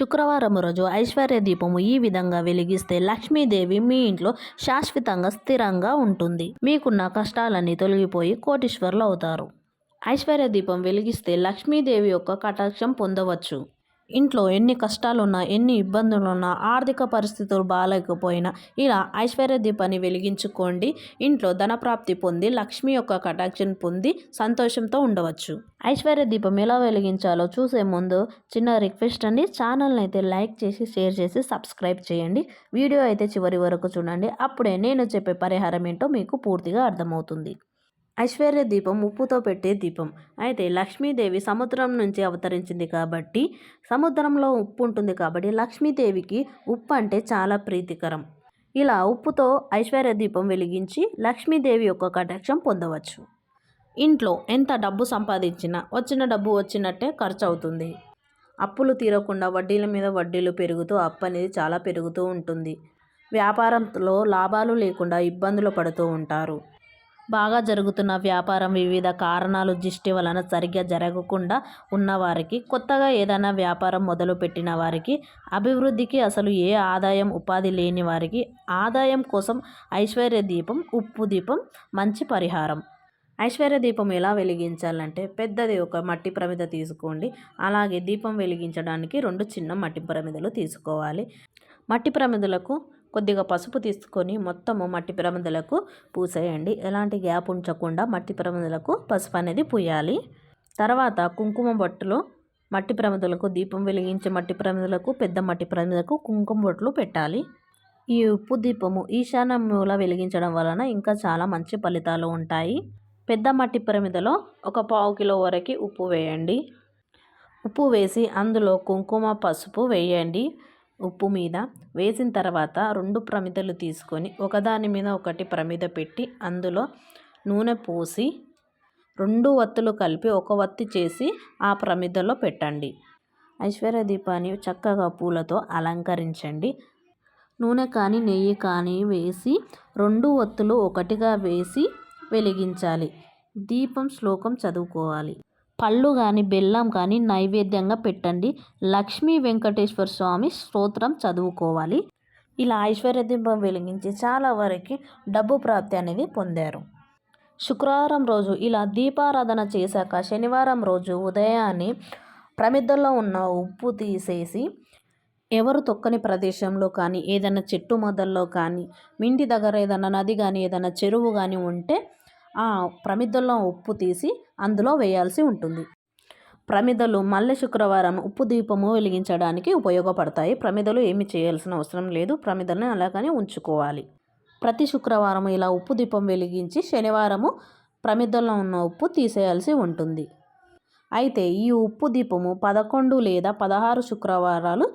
శుక్రవారం రోజు ఐశ్వర్య దీపము ఈ విధంగా వెలిగిస్తే లక్ష్మీదేవి మీ ఇంట్లో శాశ్వతంగా స్థిరంగా ఉంటుంది. మీకున్న కష్టాలన్నీ తొలగిపోయి కోటీశ్వర్లు అవుతారు. ఐశ్వర్య దీపం వెలిగిస్తే లక్ష్మీదేవి యొక్క కటాక్షం పొందవచ్చు. ఇంట్లో ఎన్ని కష్టాలున్నా ఎన్ని ఇబ్బందులున్నా ఆర్థిక పరిస్థితులు బాగాలేకపోయినా ఇలా ఐశ్వర్య దీపాన్ని వెలిగించుకోండి. ఇంట్లో ధనప్రాప్తి పొంది లక్ష్మి యొక్క కటాక్షన్ పొంది సంతోషంతో ఉండవచ్చు. ఐశ్వర్య దీపం ఎలా వెలిగించాలో చూసే ముందు చిన్న రిక్వెస్ట్ అండి. ఛానల్ని అయితే లైక్ చేసి షేర్ చేసి సబ్స్క్రైబ్ చేయండి. వీడియో అయితే చివరి వరకు చూడండి. అప్పుడే నేను చెప్పే పరిహారం ఏంటో మీకు పూర్తిగా అర్థమవుతుంది. ఐశ్వర్య దీపం ఉప్పుతో పెట్టే దీపం. అయితే లక్ష్మీదేవి సముద్రం నుంచి అవతరించింది కాబట్టి సముద్రంలో ఉప్పు ఉంటుంది కాబట్టి లక్ష్మీదేవికి ఉప్పు అంటే చాలా ప్రీతికరం. ఇలా ఉప్పుతో ఐశ్వర్య దీపం వెలిగించి లక్ష్మీదేవి యొక్క కటాక్షం పొందవచ్చు. ఇంట్లో ఎంత డబ్బు సంపాదించినా వచ్చిన డబ్బు వచ్చినట్టే ఖర్చు అవుతుంది అప్పులు తీరకుండా వడ్డీల మీద వడ్డీలు పెరుగుతూ అప్పు అనేది చాలా పెరుగుతూ ఉంటుంది. వ్యాపారంలో లాభాలు లేకుండా ఇబ్బందులు పడుతూ ఉంటారు. బాగా జరుగుతున్న వ్యాపారం వివిధ కారణాలు దృష్టి వలన సరిగ్గా జరగకుండా ఉన్నవారికి కొత్తగా ఏదైనా వ్యాపారం మొదలుపెట్టిన వారికి అభివృద్ధికి అసలు ఏ ఆదాయం ఉపాధి లేని వారికి ఆదాయం కోసం ఐశ్వర్య దీపం ఉప్పు దీపం మంచి పరిహారం. ఐశ్వర్య దీపం ఎలా వెలిగించాలంటే పెద్దది ఒక మట్టి ప్రమిద తీసుకోండి. అలాగే దీపం వెలిగించడానికి రెండు చిన్న మట్టి ప్రమిదలు తీసుకోవాలి. మట్టి ప్రమిదలకు కొద్దిగా పసుపు తీసుకొని మొత్తము మట్టి ప్రమిదలకు పూసేయండి. ఎలాంటి గ్యాప్ ఉంచకుండా మట్టి ప్రమిదలకు పసుపు అనేది పూయాలి. తర్వాత కుంకుమ బొట్టులో మట్టి ప్రమిదలకు దీపం వెలిగించే మట్టి ప్రమిదలకు పెద్ద మట్టి ప్రమిదలకు కుంకుమ బొట్లు పెట్టాలి. ఈ ఉప్పు దీపము ఈశాన్య మూల వెలిగించడం వలన ఇంకా చాలా మంచి ఫలితాలు ఉంటాయి. పెద్ద మట్టి ప్రమిదలో ఒక పావు కిలో వరకు ఉప్పు వేయండి. ఉప్పు వేసి అందులో కుంకుమ పసుపు వేయండి. ఉప్పు మీద వేసిన తర్వాత రెండు ప్రమిదలు తీసుకొని ఒకదాని మీద ఒకటి ప్రమిద పెట్టి అందులో నూనె పోసి రెండు వత్తులు కలిపి ఒక వత్తి చేసి ఆ ప్రమిదలో పెట్టండి. ఐశ్వర్య దీపాన్ని చక్కగా పూలతో అలంకరించండి. నూనె కానీ నెయ్యి కానీ వేసి రెండు ఒత్తులు ఒకటిగా వేసి వెలిగించాలి. దీపం శ్లోకం చదువుకోవాలి. పళ్ళు కానీ బెల్లం కానీ నైవేద్యంగా పెట్టండి. లక్ష్మీ వెంకటేశ్వర స్వామి స్తోత్రం చదువుకోవాలి. ఇలా ఐశ్వర్య దీపం వెలిగించి చాలా వరకు డబ్బు ప్రాప్తి అనేది పొందారు. శుక్రవారం రోజు ఇలా దీపారాధన చేశాక శనివారం రోజు ఉదయాన్నే ప్రమిద్దలో ఉన్న ఉప్పు తీసేసి ఎవరు తొక్కని ప్రదేశంలో కానీ ఏదైనా చెట్టు మొదల్లో కానీ మింటి ఇంటి దగ్గర ఏదైనా నది కానీ ఏదైనా చెరువు కానీ ఉంటే ఆ ప్రమిదల్లో ఉప్పు తీసి అందులో వేయాల్సి ఉంటుంది. ప్రమిదలు మల్లె శుక్రవారం ఉప్పు దీపము వెలిగించడానికి ఉపయోగపడతాయి. ప్రమిదలు ఏమి చేయాల్సిన అవసరం లేదు. ప్రమిదలను అలాగనే ఉంచుకోవాలి. ప్రతి శుక్రవారం ఇలా ఉప్పు దీపం వెలిగించి శనివారము ప్రమిదల్లో ఉన్న ఉప్పు తీసేయాల్సి ఉంటుంది. అయితే ఈ ఉప్పు దీపము పదకొండు లేదా పదహారు శుక్రవారాలు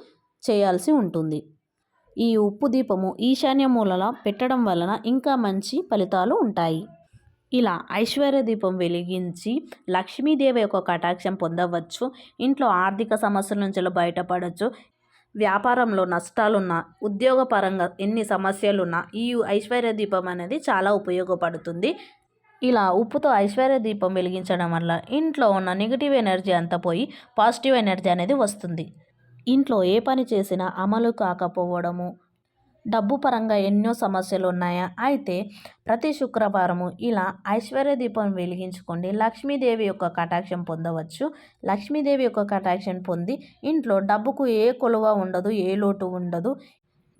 చేయాల్సి ఉంటుంది. ఈ ఉప్పు దీపము ఈశాన్య మూలలో పెట్టడం వలన ఇంకా మంచి ఫలితాలు ఉంటాయి. ఇలా ఐశ్వర్య దీపం వెలిగించి లక్ష్మీదేవి యొక్క కటాక్షం పొందవచ్చు. ఇంట్లో ఆర్థిక సమస్యల నుంచి బయటపడవచ్చు వ్యాపారంలో నష్టాలున్నా ఉద్యోగపరంగా ఎన్ని సమస్యలున్నా ఈ ఐశ్వర్య దీపం అనేది చాలా ఉపయోగపడుతుంది. ఇలా ఉప్పుతో ఐశ్వర్య దీపం వెలిగించడం వల్ల ఇంట్లో ఉన్న నెగిటివ్ ఎనర్జీ అంతా పోయి పాజిటివ్ ఎనర్జీ అనేది వస్తుంది. ఇంట్లో ఏ పని చేసినా అమలు కాకపోవడము డబ్బు పరంగా ఎన్నో సమస్యలు ఉన్నాయా అయితే ప్రతి శుక్రవారము ఇలా ఐశ్వర్య దీపం వెలిగించుకోండి. లక్ష్మీదేవి యొక్క కటాక్షం పొందవచ్చు. లక్ష్మీదేవి యొక్క కటాక్షం పొంది ఇంట్లో డబ్బుకు ఏ కొలువ ఉండదు ఏ లోటు ఉండదు.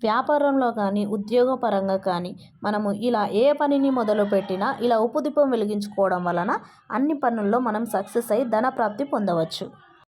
వ్యాపారంలో కానీ ఉద్యోగపరంగా కానీ మనము ఇలా ఏ పనిని మొదలుపెట్టినా ఇలా ఉప్పు దీపం వెలిగించుకోవడం వలన అన్ని పనుల్లో మనం సక్సెస్ అయ్యి ధన ప్రాప్తి పొందవచ్చు.